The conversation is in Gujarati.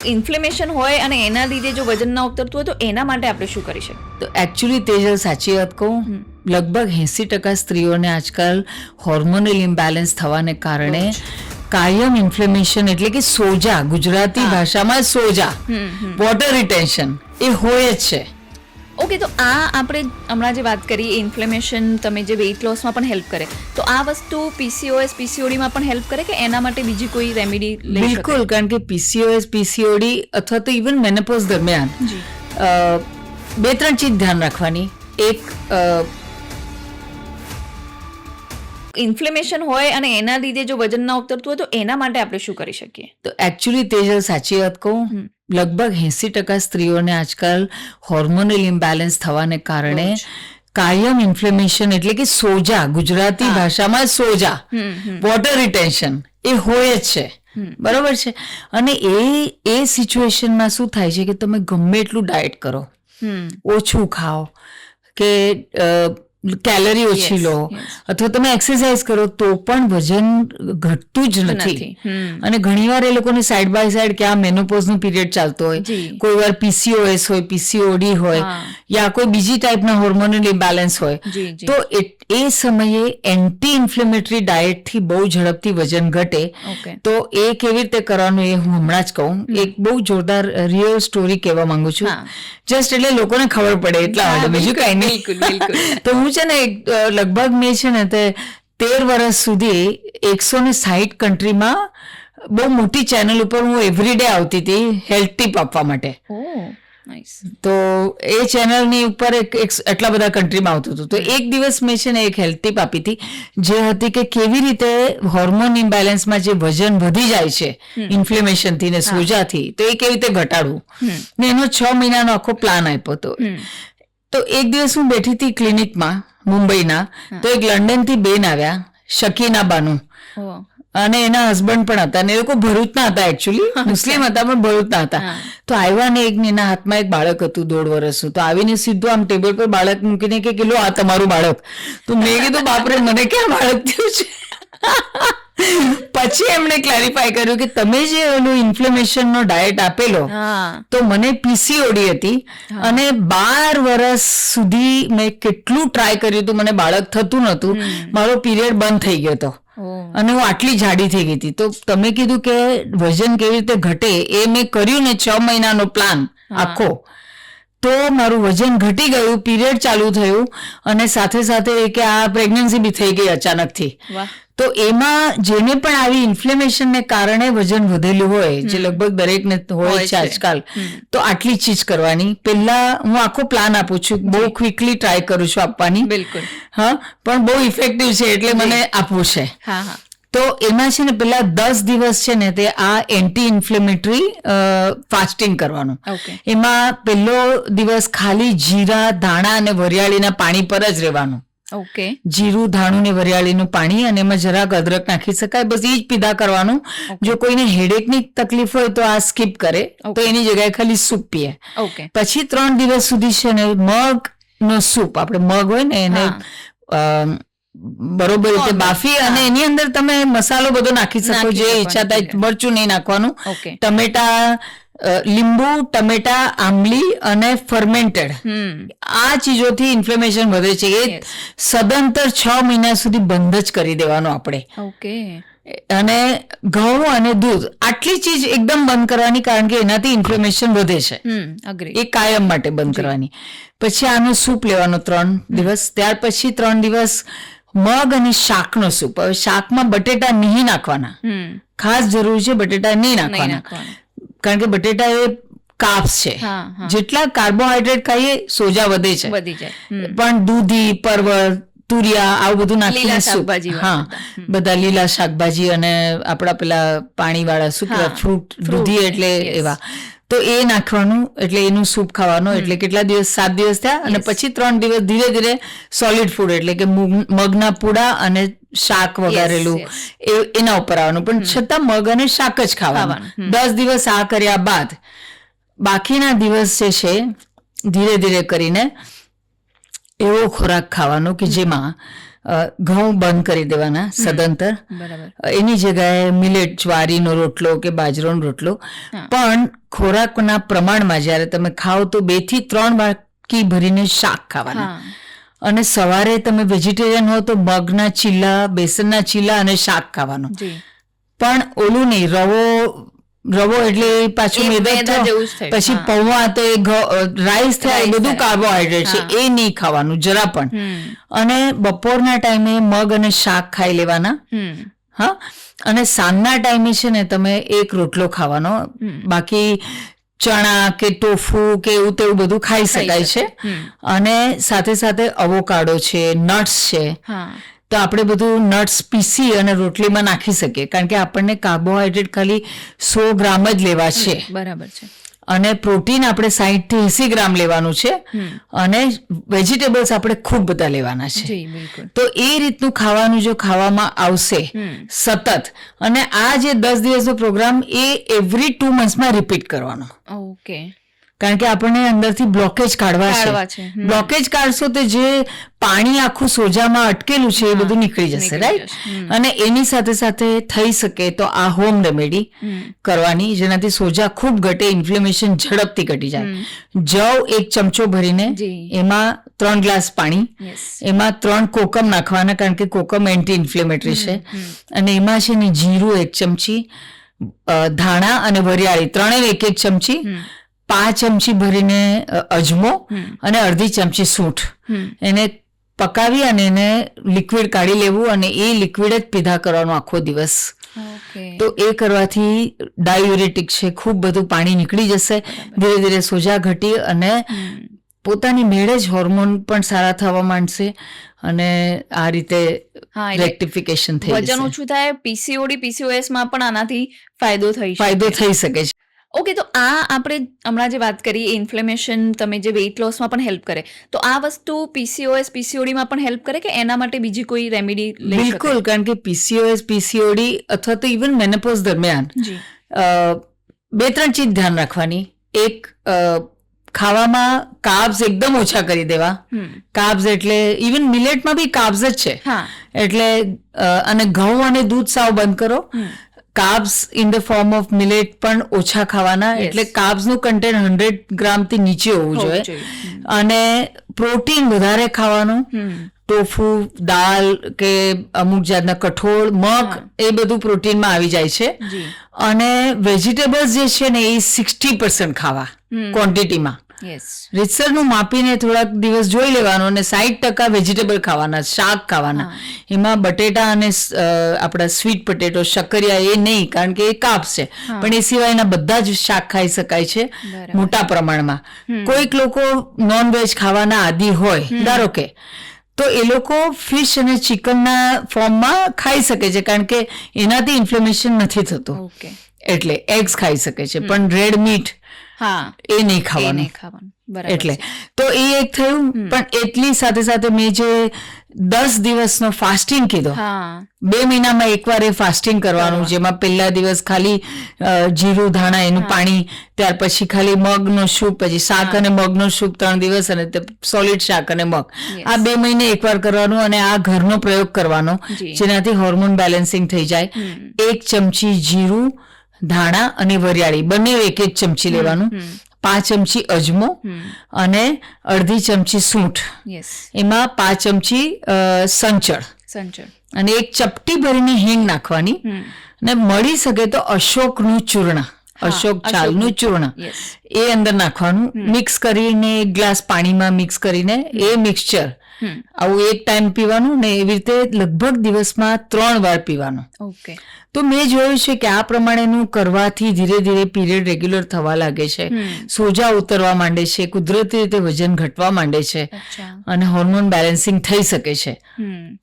ઇન્ફ્લેમેશન હોય અને એના લીધે જો વજન ના ઉતરતું હોય તો એના માટે આપણે શું કરી શકીએ? તો એકચ્યુઅલી તેજલ સાચી વાત કહું? લગભગ એંસી ટકા સ્ત્રીઓને આજકાલ હોર્મોનલ ઇમ્બેલેન્સ થવાને કારણે કાયમ ઇન્ફ્લેમેશન એટલે કે સોજા ગુજરાતી ભાષામાં સોજા વોટર રિટેન્શન એ હોય જ છે. ઓકે તો આ આપણે હમણાં જે વાત કરી ઇન્ફ્લેમેશન તમે જે વેઇટ લોસમાં પણ હેલ્પ કરે તો આ વસ્તુ પીસીઓએસ પીસીઓડીમાં પણ હેલ્પ કરે કે એના માટે બીજી કોઈ રેમેડી બિલકુલ કારણ કે પીસીઓએસ પીસીઓડી અથવા તો ઇવન મેનોપોઝ દરમિયાન અ, બે ત્રણ ચીજ ધ્યાન રાખવાની. એક ઇન્ફ્લેમેશન હોય અને એના લીધે જો વજન ના ઉતરતું હોય તો એના માટે આપણે શું કરી શકીએ? તો એકચ્યુઅલી તેજલ સાચી વાત કહું. લગભગ એંસી ટકા સ્ત્રીઓને આજકાલ હોર્મોનલ ઇમ્બેલેન્સ થવાને કારણે કાયમ ઇન્ફ્લેમેશન એટલે કે સોજા ગુજરાતી ભાષામાં સોજા વોટર રિટેન્શન એ હોય જ છે. બરોબર છે? અને એ એ સિચ્યુએશનમાં શું થાય છે કે તમે ગમે એટલું ડાયટ કરો. ઓછું ખાઓ કે કેલરી ઓછી લો. અથવા તમે એક્સરસાઇઝ કરો તો પણ વજન ઘટતું જ નથી. અને ઘણીવાર એ લોકોને સાઈડ બાય સાઈડ કે આ મેનોપોઝનું પીરિયડ ચાલતો હોય. કોઈ વાર પીસીઓએસ હોય પીસીઓડી હોય યા કોઈ બીજી ટાઈપના હોર્મોનલ ઇમ્બેલેન્સ હોય. તો એ- સમયે એન્ટી ઇન્ફ્લેમેટરી ડાયટથી બહુ ઝડપથી વજન ઘટે. તો એ કેવી રીતે કરવાનું એ હું હમણાં જ કહું. એક બહુ જોરદાર રિયલ સ્ટોરી કહેવા માંગુ છું. જસ્ટ એટલે લોકોને ખબર પડે એટલા માટે. બીજું કઈ. નહીં. તો હું છે ને લગભગ મેં છે ને તે તેર વર્ષ સુધી એકસો ને સાહીઠ કન્ટ્રીમાં બહુ મોટી ચેનલ ઉપર હું એવરીડે આવતી હતી હેલ્થ ટીપ આપવા માટે. તો એ ચેનલની ઉપર એક એટલા બધા કન્ટ્રીમાં આવતું હતું. તો એક દિવસ મેં છે ને એક હેલ્થ ટીપ આપી હતી જે હતી કે કેવી રીતે હોર્મોન ઇમ્બેલેન્સમાં જે વજન વધી જાય છે ઇન્ફ્લેમેશનથી ને સોજાથી તો એ કેવી રીતે ઘટાડવું? ને એનો છ મહિનાનો આખો પ્લાન આપ્યો હતો. તો એક દિવસ હું બેઠી હતી ક્લિનિકમાં મુંબઈના તો એક લંડનથી બેન આવ્યા શકીના બાનુ. અને એના હસબન્ડ પણ હતા. અને એ લોકો ભરૂચના હતા એકચ્યુઅલી મુસ્લિમ હતા પણ ભરૂચના હતા. તો આવ્યા ને એક એના હાથમાં એક બાળક હતું દોઢ વર્ષનું. તો આવીને સીધું આમ ટેબલ પર બાળક મૂકીને કે લો આ તમારું બાળક. તો મેં કીધું બાપરે મને ક્યાં બાળક થયું છે? પછી એમણે ક્લેરિફાય કર્યું કે તમે જે ઓલું ઇન્ફ્લેમેશન નો ડાયટ આપેલો તો મને પીસીઓડી હતી. અને બાર વર્ષ સુધી મેં કેટલું ટ્રાય કર્યું હતું મને બાળક થતું નહોતું મારો પીરિયડ બંધ થઈ ગયો હતો. અને હું આટલી જાડી થઈ ગઈ હતી. તો તમે કીધું કે વજન કેવી રીતે ઘટે એ મેં કર્યું ને છ મહિનાનો પ્લાન આખો. તો મારું વજન ઘટી ગયું પીરિયડ ચાલુ થયું અને સાથે સાથે કે આ પ્રેગ્નન્સી બી થઈ ગઈ અચાનકથી. તો એમાં જેને પણ આવી ઇન્ફ્લેમેશન ને કારણે વજન વધેલું હોય જે લગભગ દરેકને હોય છે. આજકાલ તો આટલી ચીજ કરવાની. પહેલા હું આખો પ્લાન આપું છું બહુ ક્વિકલી ટ્રાય કરું છું આપવાની. બિલકુલ. હા પણ બહુ ઇફેક્ટિવ છે એટલે મને આપવું છે. હા હા. તો એમાં છે ને પેલા દસ દિવસ છે ને તે આ એન્ટી ઇન્ફ્લેમેટરી ફાસ્ટિંગ કરવાનું. એમાં પહેલો દિવસ ખાલી જીરા ધાણા અને વરિયાળીના પાણી પર જ રહેવાનું. ઓકે જીરું ધાણું ને વરિયાળીનું પાણી અને એમાં જરાક અદરક નાખી શકાય. બસ એ જ પીધા કરવાનું. જો કોઈને હેડેકની તકલીફ હોય તો આ સ્કીપ કરે. તો એની જગ્યાએ ખાલી સૂપ પીએ. ઓકે પછી ત્રણ દિવસ સુધી છે ને મગ નો સૂપ આપણે મગ હોય ને એને બરોબર રીતે બાફી અને એની અંદર તમે મસાલો બધો નાખી શકો જે ઈચ્છા થાય મરચું નહીં નાખવાનું. ટમેટા લીંબુ ટમેટા આંબલી અને ફર્મેન્ટેડ આ ચીજોથી ઇન્ફ્લેમેશન વધે છે એ સદંતર છ મહિના સુધી બંધ જ કરી દેવાનું આપણે. ઓકે. અને ઘઉં અને દૂધ આટલી ચીજ એકદમ બંધ કરવાની કારણ કે એનાથી ઇન્ફ્લેમેશન વધે છે. એ કાયમ માટે બંધ કરવાની. પછી આનો સૂપ લેવાનો ત્રણ દિવસ ત્યાર પછી ત્રણ દિવસ મગ અને શાકનો સૂપ. હવે શાકમાં બટેટા નહીં નાખવાના. ખાસ જરૂર છે બટેટા નહીં નાખવાના. કારણ કે બટેટા એ કાપ્સ છે. જેટલા કાર્બોહાઈડ્રેટ ખાઈએ સોજા વધે છે. પણ દૂધી પરવળ તુરિયા આવું બધું નાખીને શાકભાજી હા. બધા. લીલા શાકભાજી અને આપણા પેલા પાણી વાળા શું ફ્રૂટ દૂધી એટલે એવા. તો એ નાખવાનું એટલે એનું સૂપ ખાવાનું એટલે કેટલા દિવસ? સાત દિવસ થયા અને પછી ત્રણ દિવસ ધીરે ધીરે સોલિડ ફૂડ એટલે કે મગના પૂડા અને શાક વગારેલું એ એના ઉપર આવવાનું. પણ છતાં મગ અને શાક જ ખાવાનું. દસ દિવસ આ કર્યા બાદ બાકીના દિવસ જે છે ધીરે ધીરે કરીને એવો ખોરાક ખાવાનો કે જેમાં ઘઉં બંધ કરી દેવાના સદંતર. એની જગ્યાએ મિલેટ જ્વારીનો રોટલો કે બાજરાનો રોટલો. પણ ખોરાકના પ્રમાણમાં જ્યારે તમે ખાઓ તો બેથી ત્રણ વાટકી ભરીને શાક ખાવાના. અને સવારે તમે વેજીટેરિયન હો તો મગના ચીલા બેસનના ચીલા અને શાક ખાવાનું. પણ ઓલું નહીં રવો રવો એટલે પાછું મેદા પછી. પૌવા તો એ રાઈસ થાય એ બધું કાર્બોહાઈડ્રેટ છે એ નહીં ખાવાનું જરા પણ. અને બપોરના ટાઈમે મગ અને શાક ખાઈ લેવાના. હા? અને સાંજના ટાઈમે છે ને તમે એક રોટલો ખાવાનો. બાકી ચણા કે ટોફુ કે એવું તેવું બધું ખાઈ શકાય છે. અને સાથે સાથે અવોકાડો છે નટ્સ છે. હા. તો આપણે બધું નટ્સ પીસી અને રોટલીમાં નાખી શકીએ. કારણ કે આપણને કાર્બોહાઈડ્રેટ ખાલી સો ગ્રામ જ લેવા છે. બરાબર છે. અને પ્રોટીન આપણે સાહીઠથી એસી ગ્રામ લેવાનું છે. અને વેજીટેબલ્સ આપણે ખૂબ બધા લેવાના છે. તો એ રીતનું ખાવાનું જો ખાવામાં આવશે સતત. અને આ જે દસ દિવસનો પ્રોગ્રામ એ એવરી ટુ મંથમાં રિપીટ કરવાનો. ઓકે કારણ કે આપણને અંદરથી બ્લોકેજ કાઢવા છે. બ્લોકેજ કાઢશો તો જે પાણી આખું સોજામાં અટકેલું છે એ બધું નીકળી જશે રાઈટ અને એની સાથે સાથે થઈ શકે તો આ હોમ. રેમેડી કરવાની જેનાથી સોજા ખૂબ ઘટે ઇન્ફ્લેમેશન ઝડપથી ઘટી જાય. જવ એક ચમચો ભરીને એમાં ત્રણ ગ્લાસ પાણી એમાં ત્રણ કોકમ નાખવાના કારણ કે કોકમ એન્ટી ઇન્ફ્લેમેટરી છે. અને એમાં છે ને જીરું એક ચમચી ધાણા અને વરિયાળી ત્રણેય એક એક ચમચી પાંચ ચમચી ભરીને અજમો અને અડધી ચમચી સૂંઠ. એને પકાવી અને એને લિક્વિડ કાઢી લેવું અને એ લિક્વિડ જ પીધા કરવાનો આખો દિવસ. તો એ કરવાથી ડાયુરેટિક છે ખૂબ બધું પાણી નીકળી જશે. ધીરે ધીરે સોજા ઘટી અને પોતાની મેળે જ હોર્મોન પણ સારા થવા માંડશે અને આ રીતે રેક્ટિફિકેશન થઈ વજન ઓછું થાય પીસીઓડી પીસીઓએસમાં પણ આનાથી ફાયદો થઈ ફાયદો થઈ શકે છે. ઓકે તો આ આપણે હમણાં જે વાત કરી ઇન્ફ્લેમેશન તમે જે વેઇટ લોસમાં પણ હેલ્પ કરે તો આ વસ્તુ પીસીઓએસ પીસીઓડીમાં પણ હેલ્પ કરે કે એના માટે બીજી કોઈ રેમેડી બિલકુલ કારણ કે પીસીઓએસ પીસીઓડી અથવા તો ઇવન મેનોપોઝ દરમિયાન અ, બે ત્રણ ચીજ ધ્યાન રાખવાની. એક ખાવામાં કાર્બ્સ એકદમ ઓછા કરી દેવા. કાર્બ્સ એટલે ઇવન મિલેટમાં બી કાર્બ્સ જ છે. હા. એટલે અને ઘઉં અને દૂધ સાવ બંધ કરો. Carbs in the form of millet પણ ઓછા ખાવાના. એટલે કાર્બ્સનું કન્ટેન્ટ હંડ્રેડ ગ્રામથી નીચે હોવું જોઈએ. અને પ્રોટીન વધારે ખાવાનું ટોફુ દાલ કે અમુક જાતના કઠોળ મગ એ બધું પ્રોટીનમાં આવી જાય છે. અને વેજીટેબલ્સ જે છે ને એ સિક્સટી પર્સન્ટ ખાવા ક્વોન્ટિટીમાં રીતસરનું માપીને થોડાક દિવસ જોઈ લેવાનું અને સાઠ ટકા વેજીટેબલ ખાવાના શાક ખાવાના. એમાં બટેટા અને આપણા સ્વીટ પટેટો શક્કરિયા એ નહીં કારણ કે એ કાપ છે પણ એ સિવાયના બધા જ શાક ખાઈ શકાય છે મોટા પ્રમાણમાં. કોઈક લોકો નોન વેજ ખાવાના આદિ હોય ધારો કે તો એ લોકો ફિશ અને ચિકનના ફોર્મમાં ખાઈ શકે છે કારણ કે એનાથી ઇન્ફ્લેમેશન નથી થતું. એટલે એગ્સ ખાઈ શકે છે. પણ રેડ મીટ હા. એ નહીં ખાવાનું. નહીં ખાવાનું. બરાબર એટલે. તો એ એક થયું પણ એટલી સાથે સાથે મેં જે દસ દિવસનો ફાસ્ટિંગ કીધો. બે મહિનામાં એકવાર એ ફાસ્ટિંગ કરવાનું જેમાં પહેલા દિવસ ખાલી જીરું ધાણા એનું પાણી ત્યાર પછી ખાલી મગનો સૂપ પછી શાક અને મગનો સૂપ ત્રણ દિવસ અને સોલિડ શાક અને મગ. આ બે મહિને એકવાર કરવાનું અને આ ઘરનો પ્રયોગ કરવાનો જેનાથી હોર્મોન બેલેન્સિંગ થઈ જાય. એક ચમચી જીરું ધાણા અને વરિયાળી બંને એક એક ચમચી લેવાનું. પાંચ ચમચી અજમો અને અડધી ચમચી સૂંઠ. એમાં પાંચ ચમચી સંચળ. સંચળ. અને એક ચપટી ભરીને હિંગ નાખવાની. ને અને મળી શકે તો અશોકનું ચૂર્ણ અશોક ચાલનું ચૂર્ણ. એ અંદર નાખવાનું. મિક્સ કરીને એક ગ્લાસ પાણીમાં મિક્સ કરીને એ મિક્સચર. આવું એક ટાઈમ પીવાનું ને એવી રીતે લગભગ દિવસમાં ત્રણ વાર પીવાનું. ઓકે. તો મેં જોયું છે કે આ પ્રમાણેનું કરવાથી ધીરે ધીરે પીરિયડ રેગ્યુલર થવા લાગે છે. સોજા ઉતરવા માંડે છે કુદરતી રીતે વજન ઘટવા માંડે છે અને હોર્મોન બેલેન્સિંગ થઈ શકે છે. હમ.